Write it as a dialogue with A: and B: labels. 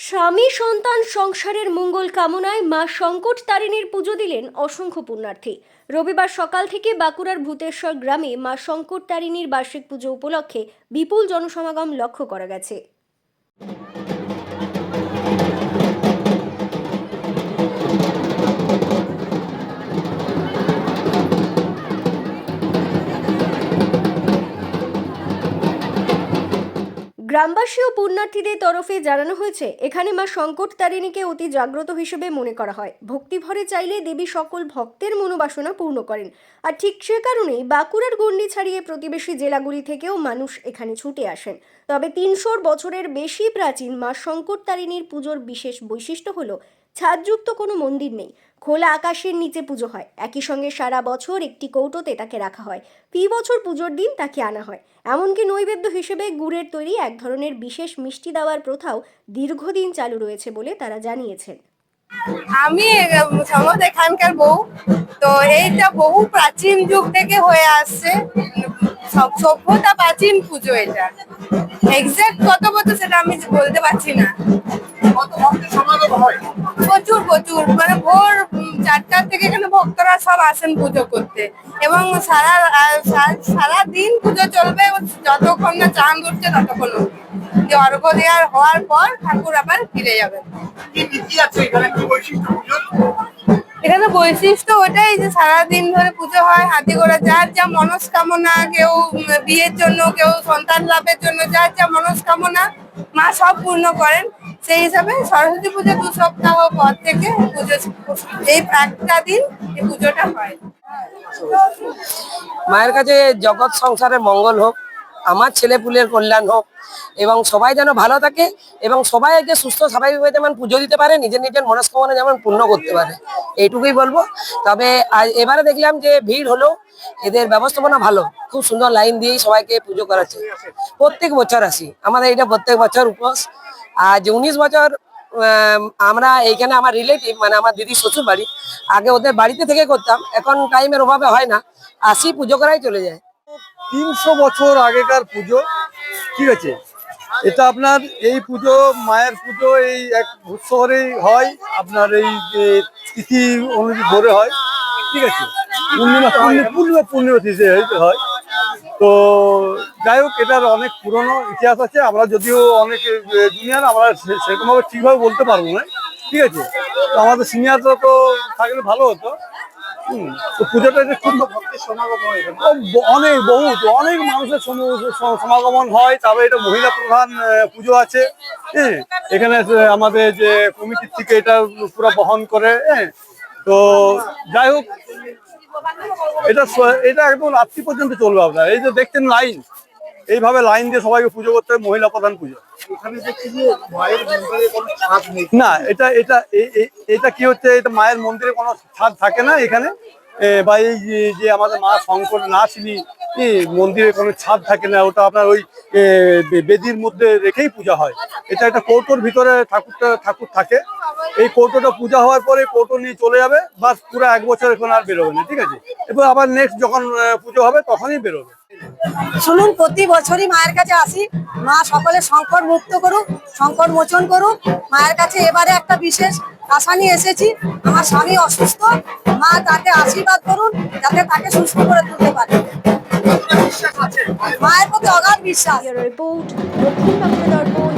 A: স্বামী, সন্তান, সংসারের মঙ্গল কামনায় মা সংকট তারিণীর পুজো দিলেন অসংখ্য পুণ্যার্থী। রবিবার সকাল থেকে বাঁকুড়ার ভূতেশ্বর গ্রামে মা সংকট তারিণীর বার্ষিক পুজো উপলক্ষে বিপুল জনসমাগম লক্ষ্য করা গেছে। গ্রামবাসী ও পুণ্যার্থীদের তরফে জানানো হয়েছে, এখানে মা সংকট তারিণীকে অতি জাগ্রত হিসেবে মনে করা হয়। ভক্তিভরে চাইলে দেবী সকল ভক্তের মনোবাসনা পূর্ণ করেন। আর ঠিক সে কারণেই বাঁকুড়ার গণ্ডি ছাড়িয়ে প্রতিবেশী জেলাগুলি থেকেও মানুষ এখানে ছুটে আসেন। তবে তিনশোর বছরের বেশি প্রাচীন মা সংকট তারিণীর পুজোর বিশেষ বৈশিষ্ট্য হলো ছাদযুক্ত কোনো মন্দির নেই। খোলা আকাশের নিচে পুজো হয়। একই সঙ্গে সারা বছর একটি কৌটোতে তাকে রাখা হয়। ফি বছর পুজোর দিন তাকে আনা হয়। এমনকি নৈবেদ্য হিসেবে গুড়ের তৈরি এক ধরনের বিশেষ মিষ্টি দেওয়ার প্রথাও দীর্ঘদিন চালু রয়েছে বলে তারা জানিয়েছেন।
B: আমি সম্ভবত এখানকার বউ। তো এইটা বহু প্রাচীন যুগ থেকে হয়ে আসছে। সভ্যতা প্রাচীন পুজো এটা। এক্সাক্ট কত বছর সেটা আমি বলতে পারছি না। প্রচুর মানে ভোর চারটার থেকে এখানে ভক্তরা সব আসেন পুজো করতে। এবং সারা সারা দিন পুজো চলবে যতক্ষণ না চাঁদ উঠছে ততক্ষণ যে অর্ঘ্য দেওয়ার হওয়ার পর ঠাকুর আবার ফিরে যাবেন।
C: এখানে বৈশিষ্ট্য
B: ওটাই যে সারাদিন ধরে পুজো হয় হাতি ঘোড়া যার যা মনস্কামনা কেউ বিয়ের জন্য কেউ সন্তান লাভের জন্য যার যা মনস্কামনা মা সব পূর্ণ করেন। সেই হিসাবে সরস্বতী পুজো দু সপ্তাহ পর থেকে পুজো এই একটা দিন এই পুজোটা হয়।
D: মায়ের কাছে জগৎ সংসারের মঙ্গল হোক, আমার ছেলে পুলের কল্যাণ হোক, এবং সবাই যেন ভালো থাকে, এবং সবাইকে সুস্থ স্বাভাবিকভাবে যেমন পুজো দিতে পারে, নিজের নিজের মনস্কামনা যেমন পূর্ণ করতে পারে। এইটুকুই বলব। তবে এবারে দেখলাম যে ভিড় হলো, এদের ব্যবস্থাপনা ভালো, খুব সুন্দর লাইন দিয়েই সবাইকে পুজো করাচ্ছে। প্রত্যেক বছর আসি, আমাদের এটা প্রত্যেক বছর উপোস। আর যে উনিশ বছর আমরা এইখানে আমার রিলেটিভ মানে আমার দিদি শ্বশুর বাড়ি, আগে ওদের বাড়িতে থেকে করতাম। এখন টাইমের অভাবে হয় না। আসি পুজো করাই চলে যায়।
E: তিনশো বছর আগেকার পুজো, ঠিক আছে? এটা আপনার এই পুজো, মায়ের পুজো, এই এক শহরেই হয়। আপনার এই যে তিথি অনুযায়ী ধরে হয়। ঠিক আছে? পূর্ণিমা পূর্ণি- পূর্ণিমা পূর্ণিমা তিথি হয়। তো যাই হোক এটার অনেক পুরনো ইতিহাস আছে। আমরা যদিও অনেক জুনিয়র আমরা সেরকমভাবে ঠিকভাবে বলতে পারব না। ঠিক আছে? তো আমাদের সিনিয়ররা তো থাকলে ভালো হতো। হুম, তো পুজোটা খুব
C: ভক্তের সমাগম হয় এখানে।
E: অনেক বহুত অনেক মানুষের সমাগমন হয়। তারপরে এটা মহিলা প্রধান পুজো আছে। হ্যাঁ এখানে আমাদের যে কমিটির থেকে এটা পুরো বহন করে। হ্যাঁ তো যাই হোক এটা এটা একদম রাত্রি পর্যন্ত চলবে আপনার। এই যে দেখছেন লাইন এইভাবে লাইন দিয়ে সবাইকে পুজো করতে হয় মহিলা প্রধান পুজো।
C: এখানে দেখছি যে মায়ের মন্দিরে কোনো ছাদ নেই।
E: না এটা এটা এটা কি হচ্ছে এটা মায়ের মন্দিরে কোনো ছাদ থাকে না এখানে? বা এই যে- আমাদের মা শঙ্কর নাচনি মন্দিরে কোনো ছাদ থাকে না ওটা আপনার ওই বেদির মধ্যে রেখেই পূজা হয়। এটা একটা কৌটোর ভিতরে ঠাকুরটা ঠাকুর থাকে। এই কৌটোটা পূজা হওয়ার পরে কৌটো নিয়ে চলে যাবে বাস পুরো এক বছর এখন আর বেরোবে না ঠিক আছে? এবার আবার নেক্সট যখন পুজো হবে তখনই বেরোবে।
F: শুনুন প্রতি বছরই মায়ের কাছে আসি। মা সকলে সংকট মুক্ত করুক সংকট মোচন করুক। মায়ের কাছে এবারে একটা বিশেষ আশা নিয়ে এসেছি। আমার স্বামী অসুস্থ মা তাকে আশীর্বাদ করুন যাতে তাকে সুস্থ করে তুলতে পারে। মায়ের প্রতি অগাধ বিশ্বাস।
A: রিপোর্ট দক্ষিণ বাংলা দর্পণ